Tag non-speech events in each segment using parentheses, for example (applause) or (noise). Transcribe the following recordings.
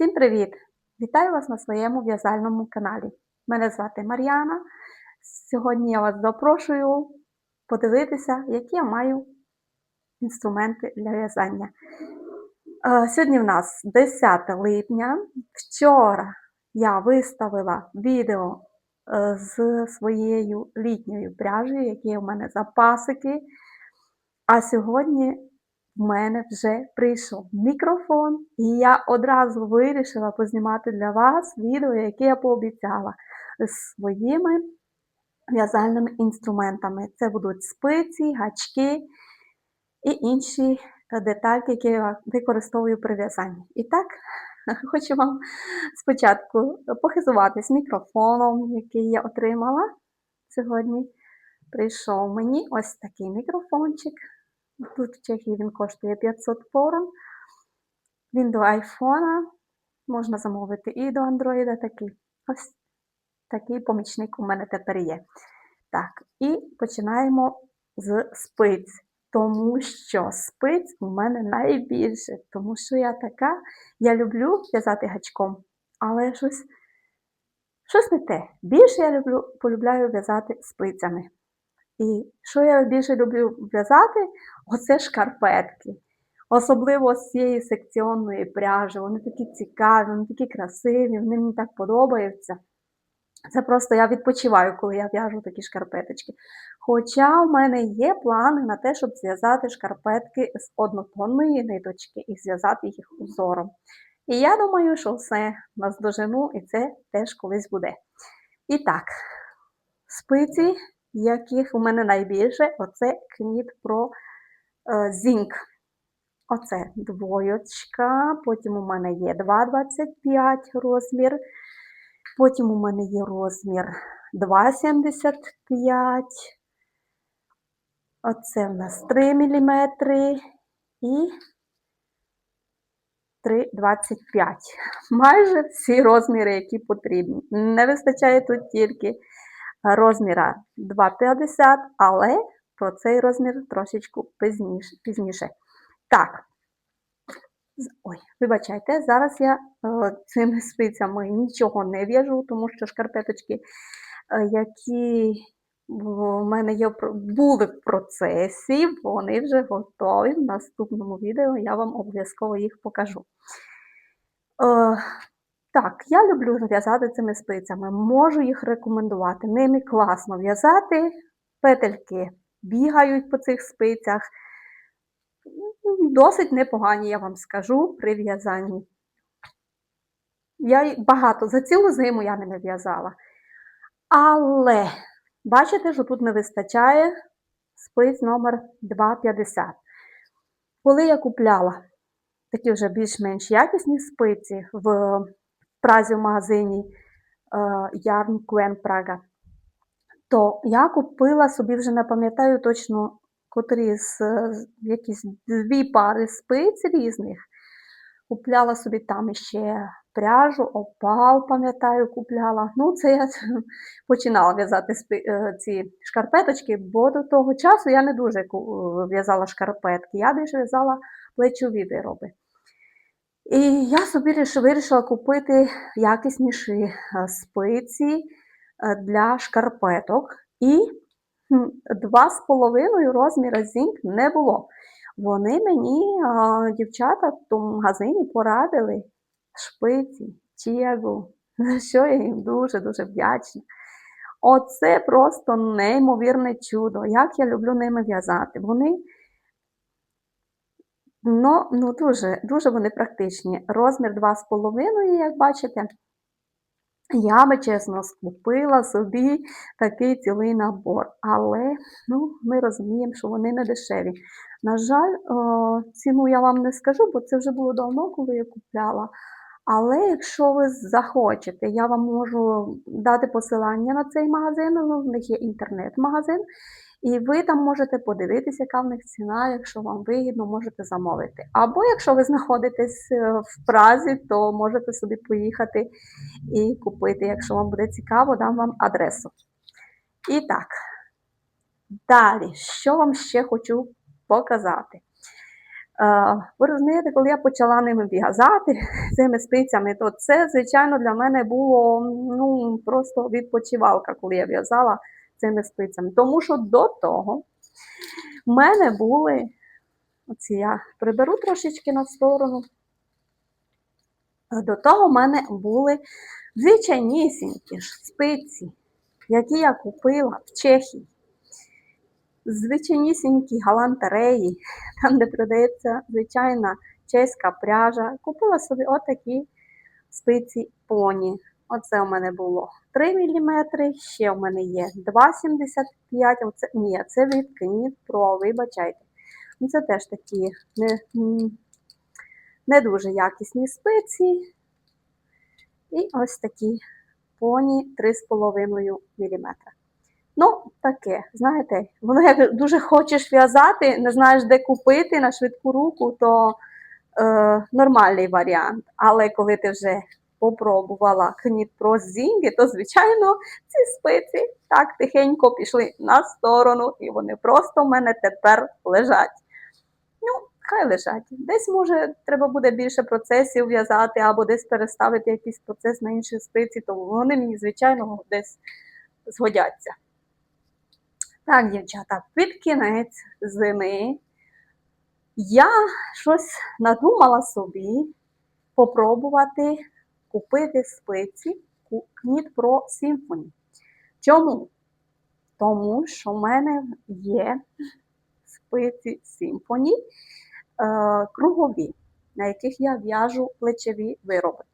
Всім привіт! Вітаю вас на своєму в'язальному каналі. Мене звати Мар'яна. Сьогодні я вас запрошую подивитися, які я маю інструменти для в'язання. Е, Сьогодні в нас 10 липня. Вчора я виставила відео е, з своєю літньою пряжею, які в мене запасики. А сьогодні в мене вже прийшов мікрофон, і я одразу вирішила познімати для вас відео, яке я пообіцяла з своїми в'язальними інструментами. Це будуть спиці, гачки і інші детальки, які я використовую при в'язанні. І так, (laughs) хочу вам спочатку похизуватись мікрофоном, який я отримала сьогодні. Прийшов мені ось такий мікрофончик. Тут в Чехії він коштує 500 порон. Він до айфона. Можна замовити і до андроїда такий. Ось такий помічник у мене тепер є. Так, і починаємо з спиць. Тому що спиць у мене найбільше. Тому що я така, я люблю в'язати гачком, але щось, щось не те. Більше я люблю, полюбляю в'язати спицями. І що я більше люблю в'язати, оце шкарпетки. Особливо з цієї секціонної пряжі. Вони такі цікаві, вони такі красиві, вони мені так подобаються. Це просто я відпочиваю, коли я в'яжу такі шкарпеточки. Хоча в мене є плани на те, щоб зв'язати шкарпетки з однотонної ниточки і зв'язати їх узором. І я думаю, що все наздожену, і це теж колись буде. І так, спиці яких у мене найбільше, оце Knit Pro е, Zinc. Оце двоєчка, потім у мене є 2,25 розмір, потім у мене є розмір 2,75. Оце в нас 3 мм і 3,25. Майже всі розміри, які потрібні. Не вистачає тут тільки розміра 2,50, але про цей розмір трошечку пізніше. Так, ой, вибачайте, зараз я е, цими (laughs) спицями нічого не в'яжу, тому що шкарпеточки, е, які в мене є, були в процесі, вони вже готові. В наступному відео я вам обов'язково їх покажу. Так, я люблю в'язати цими спицями, можу їх рекомендувати. Ними класно в'язати, петельки бігають по цих спицях. Досить непогані, я вам скажу, при в'язанні. Я багато за цілу зиму я ними в'язала. Але, бачите, що тут не вистачає спиць номер 250. Коли я купляла такі вже більш-менш якісні спиці в Празі в магазині Yarn Quen Praga, то я купила собі, вже не пам'ятаю точно, котрі з якісь дві пари спиць різних. Купляла собі там ще пряжу, опал, пам'ятаю, купляла. Ну, це я (laughs) починала в'язати ці шкарпеточки, бо до того часу я не дуже в'язала шкарпетки, я більше в'язала плечові вироби. І я собі вирішила купити якісніші е, спиці е, для шкарпеток. І 2,5 розміра зінк не було. Вони мені, дівчата, в тому магазині порадили шпиці, чегу, за що я їм дуже-дуже вдячна. Оце просто неймовірне чудо, як я люблю ними в'язати. Вони Ну, ну дуже дуже вони практичні. Розмір 2,5, як бачите, я би чесно скупила собі такий цілий набор. Але ну, ми розуміємо, що вони не дешеві. На жаль, ціну я вам не скажу, бо це вже було давно, коли я купляла. Але якщо ви захочете, я вам можу дати посилання на цей магазин, в них є інтернет-магазин. І ви там можете подивитися, яка в них ціна, якщо вам вигідно, можете замовити. Або якщо ви знаходитесь е, в Празі, то можете собі поїхати і купити. Якщо вам буде цікаво, дам вам адресу. І так, далі, що вам ще хочу показати? ви розумієте, коли я почала ними в'язати (laughs) цими спицями, то це, звичайно, для мене було ну, просто відпочивалка, коли я в'язала цими спицями. Тому що до того в мене були, оці я приберу трошечки на сторону. До того в мене були звичайнісінькі ж спиці, які я купила в Чехії. Звичайнісінькі галантереї, там, де продається звичайна чеська пряжа. Купила собі отакі спиці поні. Оце у мене було 3 мм, ще у мене є 2,75 Оце, Ні, це від Pro, вибачайте. Ну, Це теж такі не, не дуже якісні спиці. І ось такі поні 3,5 мм. Ну, таке, знаєте, воно як дуже хочеш в'язати, не знаєш, де купити на швидку руку, то е, нормальний варіант. Але коли ти вже попробувала кніт про зінги, то, звичайно, ці спиці так тихенько пішли на сторону, і вони просто в мене тепер лежать. Ну, хай лежать. Десь, може, треба буде більше процесів в'язати, або десь переставити якийсь процес на інші спиці, то вони мені, звичайно, десь згодяться. Так, дівчата, під кінець зими я щось надумала собі попробувати купити спиці Knit Pro Symphony. Чому? Тому що в мене є спиці Symphony е, кругові, на яких я в'яжу плечові вироби.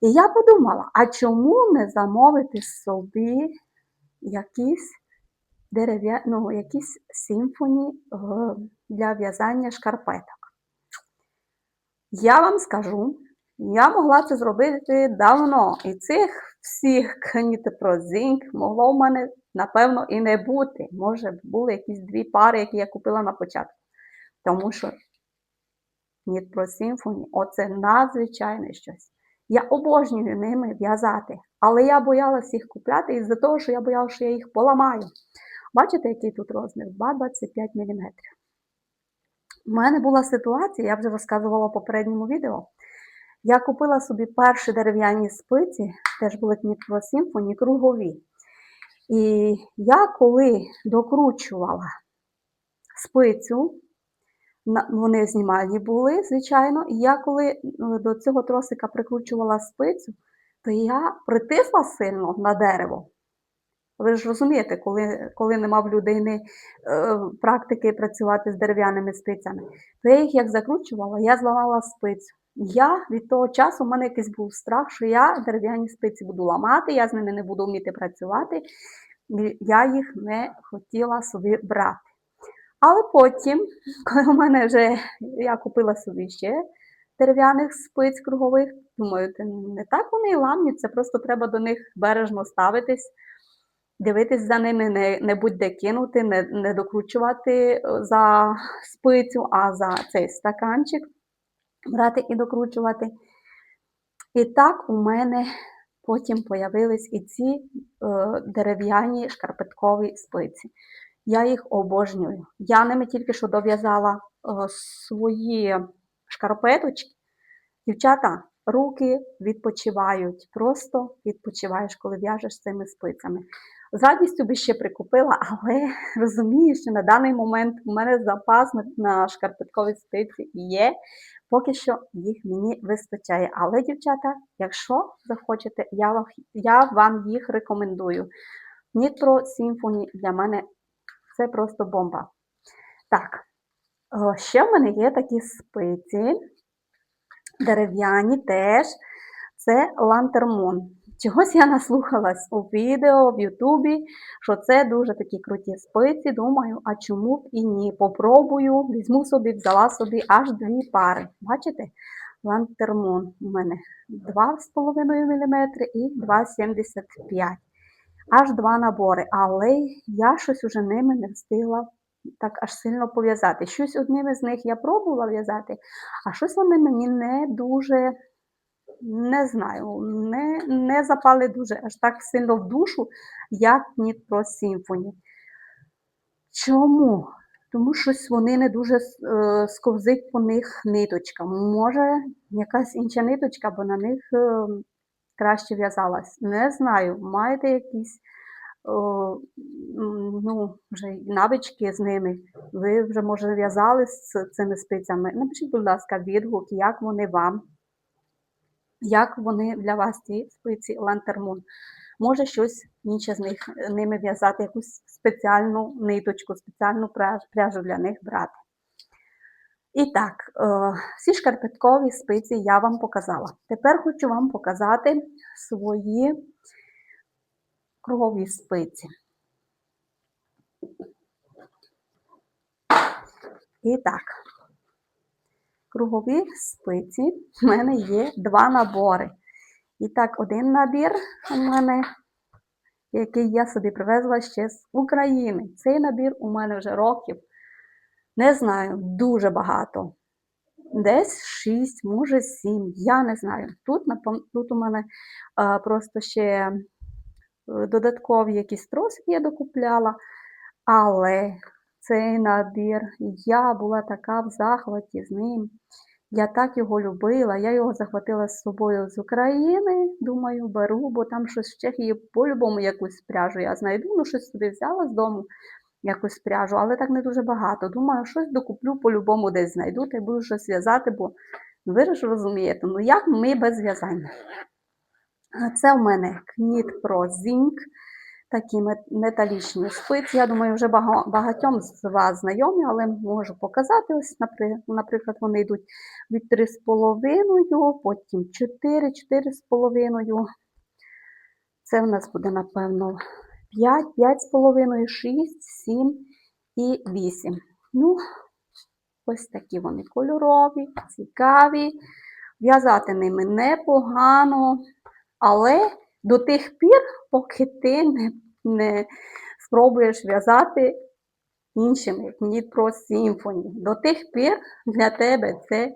І я подумала, а чому не замовити собі якісь дерев'я... ну, якісь симфоні е, для в'язання шкарпеток? Я вам скажу, я могла це зробити давно. І цих всіх канітепрозинк могло в мене, напевно, і не бути. Може, були якісь дві пари, які я купила на початку. Тому що Knit Pro Symphony – оце надзвичайне щось. Я обожнюю ними в'язати, але я боялась їх купляти із-за того, що я боялася, що я їх поламаю. Бачите, який тут розмір? 2,25 мм. У мене була ситуація, я вже розказувала в попередньому відео. Я купила собі перші дерев'яні спиці, теж були Pro Symphony, кругові. І я коли докручувала спицю, вони знімальні були, звичайно, і я коли до цього тросика прикручувала спицю, то я притисла сильно на дерево. Ви ж розумієте, коли коли нема в людини е, практики працювати з дерев'яними спицями, то я їх як закручувала, я зламала спицю. Я від того часу в мене якийсь був страх, що я дерев'яні спиці буду ламати, я з ними не буду вміти працювати, я їх не хотіла собі брати. Але потім, (laughs) коли у мене вже я купила собі ще дерев'яних спиць кругових, думаю, не так вони і ламняться, просто треба до них бережно ставитись, дивитись за ними, не не будь-де кинути, не, не докручувати е, за спицю, а за цей стаканчик брати і докручувати. І так у мене потім появились і ці е, дерев'яні шкарпеткові спиці. Я їх обожнюю. Я ними тільки що дов'язала е, свої шкарпеточки. Дівчата, руки відпочивають, просто відпочиваєш, коли в'яжеш цими спицями. З радістю би ще прикупила, (laughs) але розумію, що на даний момент у мене запас на шкарпеткові спиці є. Поки що їх мені вистачає. Але, дівчата, якщо захочете, я вам, їх рекомендую. Nitro Symphony для мене це просто бомба. Так, ще в мене є такі спиці, дерев'яні теж. Це лантермон. Чогось я наслухалась у відео в Ютубі, що це дуже такі круті спиці. Думаю, а чому б і ні? Попробую, візьму собі, взяла собі аж дві пари. Бачите? Лантермон у мене 2,5 мм і 2,75 Аж два набори. Але я щось уже ними не встигла так аж сильно пов'язати. Щось одним з них я пробувала в'язати, а щось вони мені не дуже не знаю, не не запали дуже аж так сильно в душу, як Pro Symphony. Чому? тому щось вони не дуже е, сковзить по них ниточка. Може, якась інша ниточка, бо на них е, краще в'язалась. Не знаю, маєте якісь м, ну, вже навички з ними. Ви вже, може, в'язали з цими спицями. Напишіть, будь ласка, відгук, як вони вам, як вони для вас ці спиці лантермун. Може щось інше з них ними в'язати, якусь спеціальну ниточку, спеціальну пряжу для них брати. І так, е, всі шкарпеткові спиці я вам показала. Тепер хочу вам показати свої кругові спиці. І так, кругові спиці в мене є два набори. І так, один набір у мене, який я собі привезла ще з України. Цей набір у мене вже років, не знаю, дуже багато. Десь 6, може 7, я не знаю. Тут, тут у мене а, просто ще е, додаткові якісь тросики я докупляла, але цей набір, я була така в захваті з ним. Я так його любила, я його захватила з собою з України. Думаю, беру, бо там щось в Чехії по-любому якусь пряжу я знайду. Ну, щось собі взяла з дому, якусь пряжу, але так не дуже багато. Думаю, щось докуплю по-любому десь знайду, та й буду щось в'язати, бо ну, ви ж розумієте, ну як ми без в'язання? Це в мене Knit Pro Zinc, такі металічні спиці. Я думаю, вже багатьом з вас знайомі, але можу показати. Ось, наприклад, вони йдуть від 3,5, потім 4, 4,5. Це в нас буде, напевно, 5, 5,5, 6, 7 і 8. Ну, ось такі вони кольорові, цікаві. В'язати ними непогано, але до тих пір, поки ти не, не спробуєш в'язати іншими, як Knit Pro Symphony. До тих пір для тебе це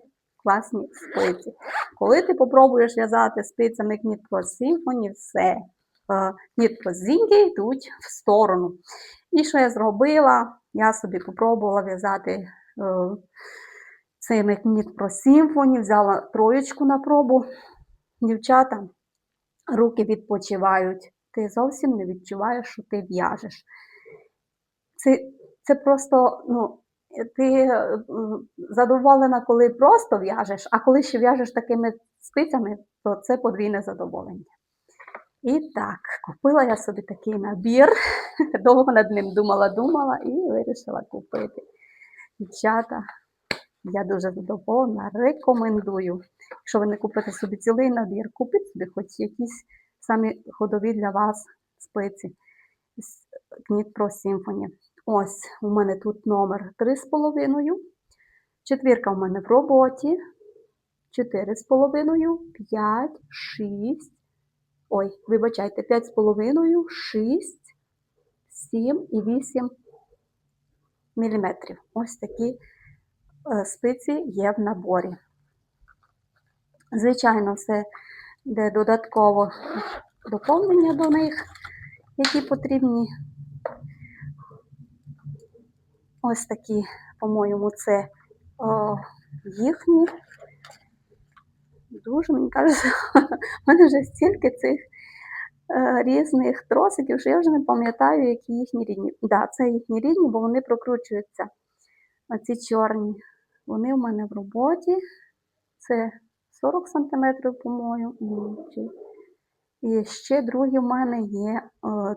класні спиці. Коли ти попробуєш в'язати спицями Knit Pro Symphony, все. е, Knit Pro йдуть в сторону. І що я зробила? Я собі попробувала в'язати е, цими Knit Pro Symphony, взяла троєчку на пробу. Дівчата, руки відпочивають. Ти зовсім не відчуваєш, що ти в'яжеш. Це, це просто, ну, ти задоволена, коли просто в'яжеш, а коли ще в'яжеш такими спицями, то це подвійне задоволення. І так, купила я собі такий набір. (laughs) Довго над ним думала, думала і вирішила купити. Дівчата, я дуже задоволена, рекомендую. Якщо ви не купите собі цілий набір, купіть собі хоч якісь самі ходові для вас спиці. з Knit Pro Symphony. Ось у мене тут номер 3,5. Четвірка у мене в роботі. 4,5, 5, 6. Ой, вибачайте, 5,5, 6, 7 і 8 міліметрів. Ось такі спиці є в наборі. Звичайно, все йде додатково доповнення до них, які потрібні. Ось такі, по-моєму, це о, їхні. Дуже, мені кажеться, (laughs) в мене вже стільки цих е, різних тросиків, що я вже не пам'ятаю, які їхні рідні. Так, да, це їхні рідні, бо вони прокручуються. Оці чорні. Вони в мене в роботі. Це 40 см, по-моєму. І ще другі в мене є е,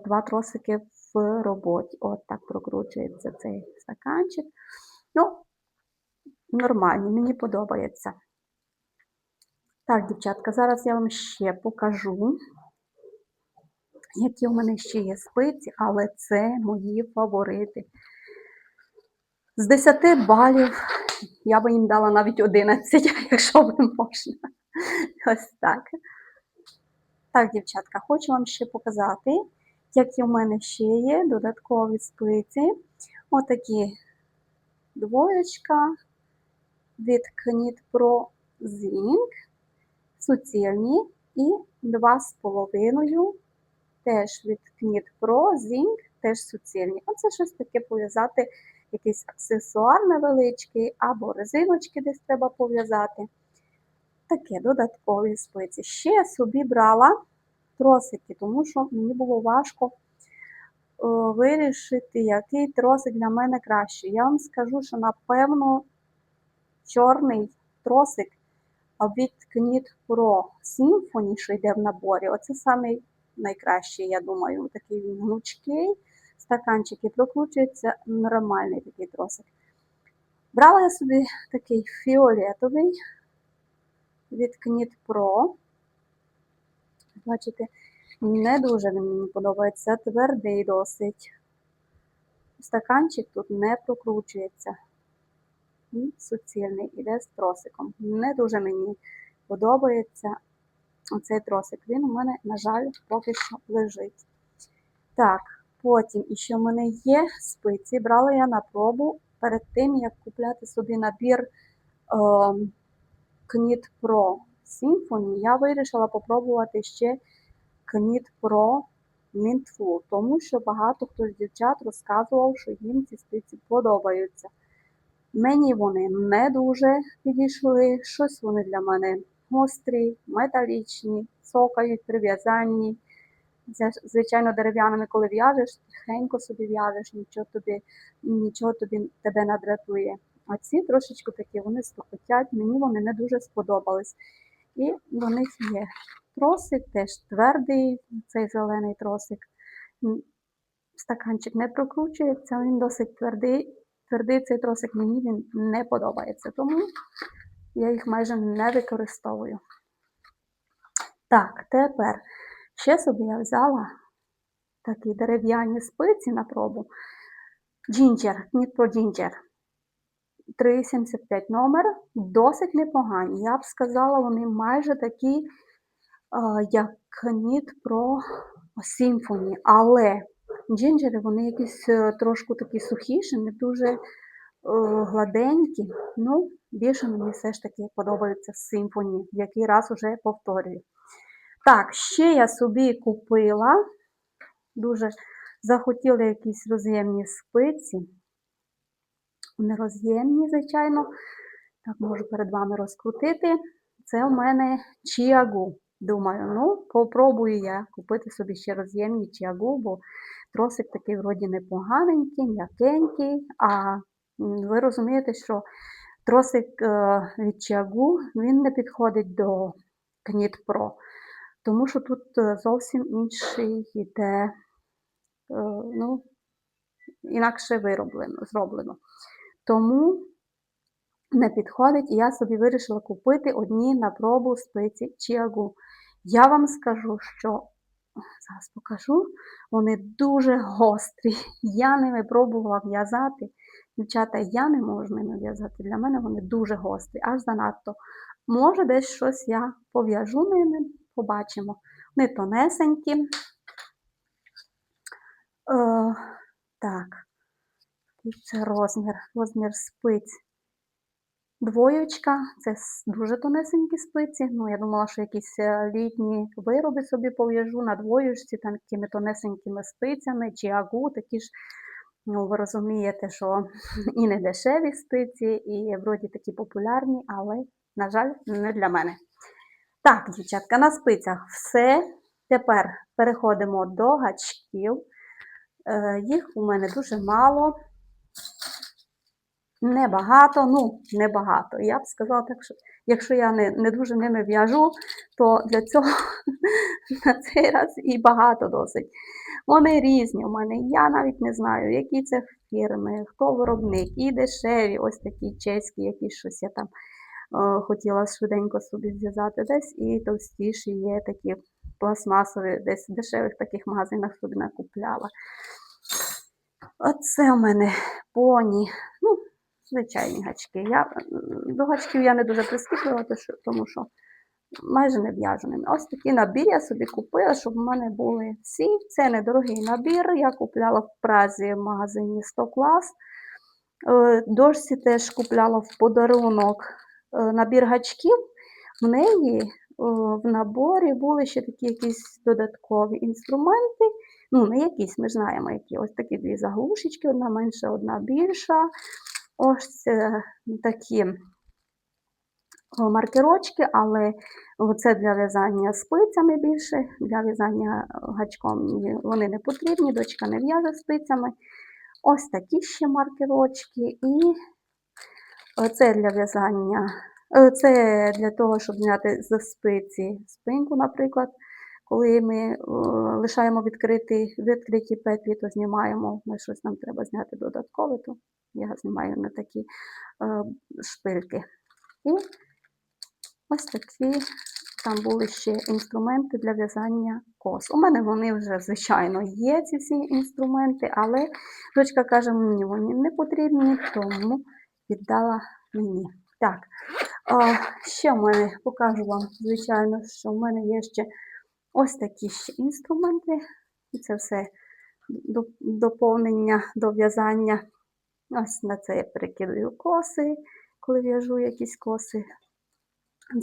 два тросики в роботі. От так прокручується цей стаканчик. Ну, нормальні, мені подобається. Так, дівчатка, зараз я вам ще покажу, які у мене ще є спиці, але це мої фаворити. З 10 балів я би їм дала навіть 11, (laughs) якщо би можна. Ось так. Так, дівчатка, хочу вам ще показати, які у мене ще є додаткові спиці. Отакі двоєчка від Knit Pro Zinc, суцільні і 2,5 теж від Knit Pro Zinc, теж суцільні. Оце щось таке пов'язати якийсь аксесуар невеличкий, або резиночки десь треба пов'язати. Таке додаткові спиці. Ще я собі брала тросики, тому що мені було важко е, вирішити, який тросик для мене кращий. Я вам скажу, що напевно чорний тросик від Knit Pro Symphony, що йде в наборі, оце самий найкращий, я думаю. Такий він гнучкий, стаканчики прокручується, нормальний такий тросик. Брала я собі такий фіолетовий від Knit Pro. Бачите, не дуже він мені подобається, твердий досить. Стаканчик тут не прокручується. І суцільний іде з тросиком. Не дуже мені подобається цей тросик. Він у мене, на жаль, поки що лежить. Так, потім іще в мене є спиці. Брала я на пробу перед тим, як купляти собі набір Knit Pro Symphony, я вирішила попробувати ще Knit Pro Mintful, тому що багато хто з дівчат розказував, що їм ці спиці подобаються. Мені вони не дуже підійшли, щось вони для мене гострі, металічні, цокають при в'язанні. Зя- Звичайно, дерев'яними, коли в'яжеш, тихенько собі в'яжеш, нічого тобі, нічого тобі тебе не дратує. А ці трошечки такі, вони стукотять, мені вони не дуже сподобались. І до них є тросик, теж твердий, цей зелений тросик. Стаканчик не прокручується, він досить твердий. Твердий цей тросик мені він не подобається, тому я їх майже не використовую. Так, тепер ще собі я взяла такі дерев'яні спиці на пробу. Knit Pro Ginger. 3,75 номер, досить непогані. Я б сказала, вони майже такі, як Knit Pro Symphony, але джинджери вони якісь е, трошки такі сухіші, не дуже е, гладенькі. Ну, більше мені все ж таки подобаються Symphony, який раз уже повторюю. Так, ще я собі купила, дуже захотіла якісь роз'ємні спиці. Вони роз'ємні, звичайно. Так, можу перед вами розкрутити. Це у мене чіагу. Думаю, ну, попробую я купити собі ще роз'ємні чіагу, бо тросик такий вроді непоганенький, м'якенький. А ви розумієте, що тросик е, від чіагу він не підходить до Knit Pro, тому що тут е, зовсім інший йде, е, ну, інакше вироблено, зроблено. Тому не підходить, і я собі вирішила купити одні на пробу спиці Чіагу. Я вам скажу, що зараз покажу, вони дуже гострі. Я ними пробувала в'язати. Дівчата, я не можу ними в'язати. Для мене вони дуже гострі, аж занадто. Може, десь щось я пов'яжу ними, побачимо. Вони тонесенькі. Е, так, це розмір, розмір спиць. Двоєчка, це дуже тонесенькі спиці. Ну, я думала, що якісь е, літні вироби собі пов'яжу на двоєчці, там такими тонесенькими спицями, чи агу, такі ж, ну, ви розумієте, що і не дешеві спиці, і вроді такі популярні, але, на жаль, не для мене. Так, дівчатка, на спицях все. Тепер переходимо до гачків. Е, Їх у мене дуже мало. Небагато, ну, небагато. Я б сказала так, що якщо я не, не дуже ними в'яжу, то для цього (laughs) на цей раз і багато досить. Вони різні у мене. Я навіть не знаю, які це фірми, хто виробник, і дешеві, ось такі чеські, якісь щось я там хотіла швиденько собі зв'язати десь, і товстіші є такі пластмасові, десь в дешевих таких магазинах собі накупляла. Оце у мене поні. Ну, звичайні гачки. Я, до гачків я не дуже прискіплювала, тому що майже не в'яжу. Ось такий набір я собі купила, щоб в мене були всі. Це недорогий набір. Я купляла в Празі в магазині 100 клас. Е, Дошці теж купляла в подарунок е, набір гачків. В неї е, в наборі були ще такі якісь додаткові інструменти. Ну, не якісь, ми ж знаємо, які. Ось такі дві заглушечки, одна менша, одна більша. Ось е, такі маркерочки, але це для в'язання спицями більше, для в'язання гачком вони не потрібні, дочка не в'яже спицями. Ось такі ще маркерочки. І це для в'язання, це для того, щоб зняти з спиці спинку, наприклад. Коли ми е, лишаємо відкриті, відкриті петлі, то знімаємо, ми щось нам треба зняти додаткове, то я знімаю на такі е, шпильки. І ось такі там були ще інструменти для в'язання кос. У мене вони вже, звичайно, є, ці всі інструменти, але дочка каже, мені вони не потрібні, тому віддала мені. Так, а, ще в мене покажу вам, звичайно, що в мене є ще ось такі ще інструменти. І це все доповнення до в'язання. Ось на це я перекидаю коси, коли в'яжу якісь коси.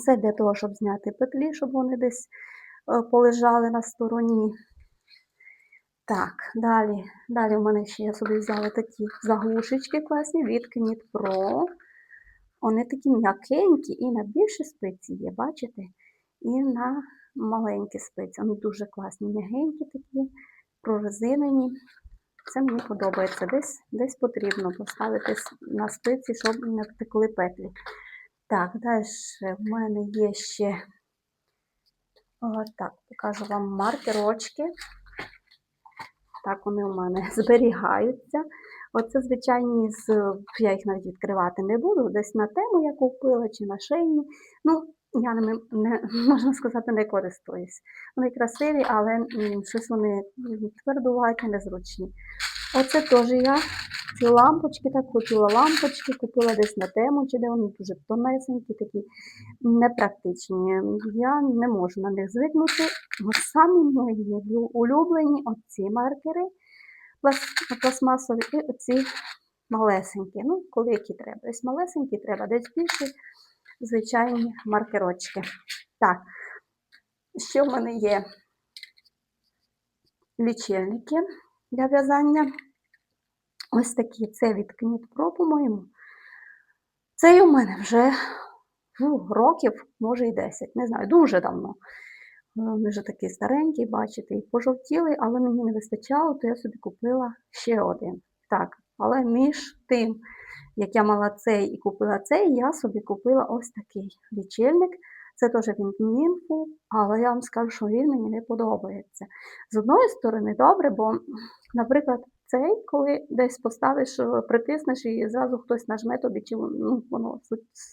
Це для того, щоб зняти петлі, щоб вони десь е, полежали на стороні. Так, далі. Далі в мене ще я собі взяла такі заглушечки класні від Knit Pro. Вони такі м'якенькі і на більші спиці є, бачите? І на маленькі спиці. Вони дуже класні, м'ягенькі такі, прорезинені. Це мені подобається. Десь, десь потрібно поставити на спиці, щоб не втекли петлі. Так, далі в мене є ще о, так, покажу вам маркерочки. Так, вони у мене (laughs) зберігаються. Оце звичайні я їх навіть відкривати не буду. Десь на тему я купила чи на шейні. Ну, я ними не (laughs) можна сказати, не користуюсь. Вони красиві, але щось вони твердуваті, незручні. Оце теж я ці лампочки, так хотіла лампочки, купила десь на тему, чи де вони дуже тонесенькі, такі непрактичні. Я не можу на них звикнути. От самі мої улюблені оці маркери пластмасові і оці малесенькі. Ну, коли які треба. Десь малесенькі треба, десь більші звичайні маркерочки. Так, ще в мене є лічильники для в'язання. Ось такі. Це від Pro, по-моєму. Цей у мене вже ну, років, може і 10, не знаю, дуже давно. Е, Він вже такий старенький, бачите, і пожовтілий, але мені не вистачало, то я собі купила ще один. Так, але між тим, як я мала цей і купила цей, я собі купила ось такий лічильник. Це теж він мінфу, але я вам скажу, що він мені не подобається. З одної сторони, добре, бо, наприклад, цей, коли десь поставиш, е, притиснеш і зразу хтось нажме тобі, чи ну, воно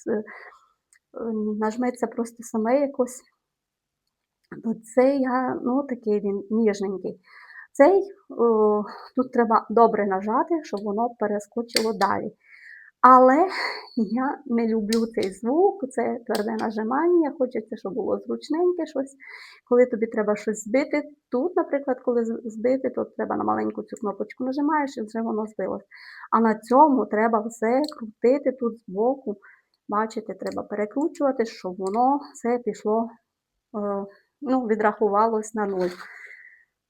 е, нажметься просто саме якось. То цей я, ну, такий він ніжненький. Цей о, тут треба добре нажати, щоб воно перескочило далі. Але я не люблю цей звук, це тверде нажимання, хочеться, щоб було зручненьке щось. Коли тобі треба щось збити, тут, наприклад, коли збити, то треба на маленьку цю кнопочку нажимаєш і вже воно збилось. А на цьому треба все крутити тут збоку. Бачите, треба перекручувати, щоб воно все пішло, е, ну, відрахувалось на нуль.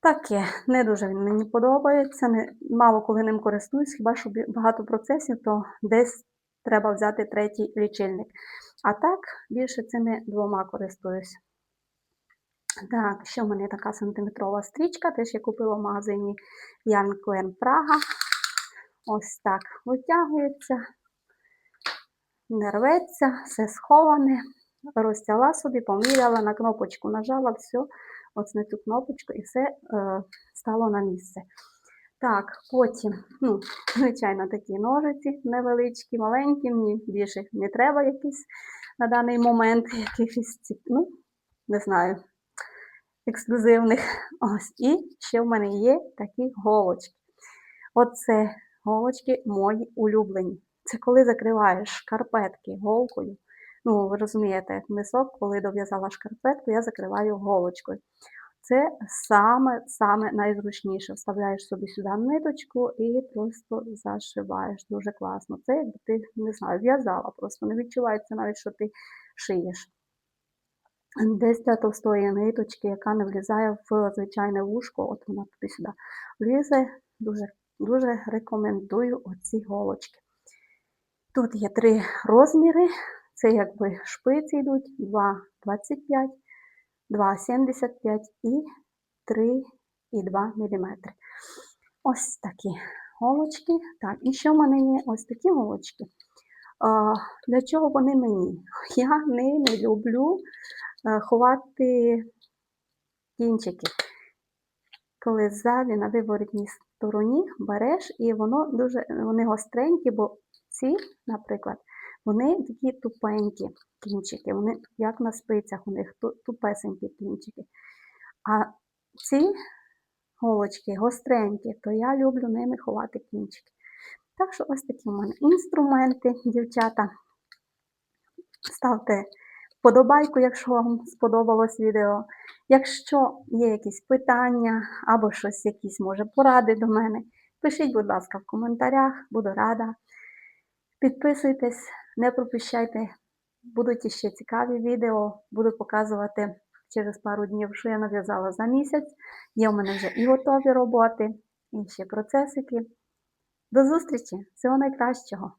Таке, не дуже він мені подобається. Не, мало коли ним користуюсь, хіба що багато процесів, то десь треба взяти третій лічильник. А так, більше цими двома користуюсь. Так, ще в мене така сантиметрова стрічка, теж я купила в магазині Jan Куен Прага. Ось так витягується, не рветься, все сховане. Розтяла собі, поміряла, на кнопочку нажала, все, ось на цю кнопочку і все е, стало на місце. Так, потім, ну, (laughs) звичайно, такі ножиці невеличкі, маленькі, мені більше не треба якісь на даний момент, (laughs) якихось, ну, не знаю, ексклюзивних. Ось, і ще в мене є такі голочки. Оце голочки мої улюблені. Це коли закриваєш шкарпетки голкою. Ну, ви розумієте, як мисок, коли дов'язала шкарпетку, я закриваю голочкою. Це саме, саме найзручніше. Вставляєш собі сюди ниточку і просто зашиваєш. Дуже класно. Це якби ти не знаю, в'язала, просто не відчувається навіть, що ти шиєш. десь для товстої ниточки, яка не влізає в звичайне вушко, от вона туди-сюди влізе. Дуже, дуже рекомендую оці голочки. Тут є три розміри. Це якби шпиці йдуть 2,25, 2,75 і 3,2 мм. Ось такі голочки. Так, і що в мене є ось такі голочки. Для чого вони мені? (laughs) Я ними люблю е, ховати кінчики. Коли ззаді на виворотній стороні береш, і воно дуже, вони гостренькі, бо ці, наприклад, вони такі тупенькі кінчики, вони як на спицях, у них тупесенькі кінчики. А ці голочки гостренькі, то я люблю ними ховати кінчики. Так що ось такі в мене інструменти, дівчата. Ставте вподобайку, якщо вам сподобалось відео. Якщо є якісь питання або щось, якісь, може, поради до мене, пишіть, будь ласка, в коментарях, буду рада. Підписуйтесь, не пропущайте, будуть іще цікаві відео. Буду показувати через пару днів, що я нав'язала за місяць. Є у мене вже і готові роботи, і ще процесики. До зустрічі! Всього найкращого!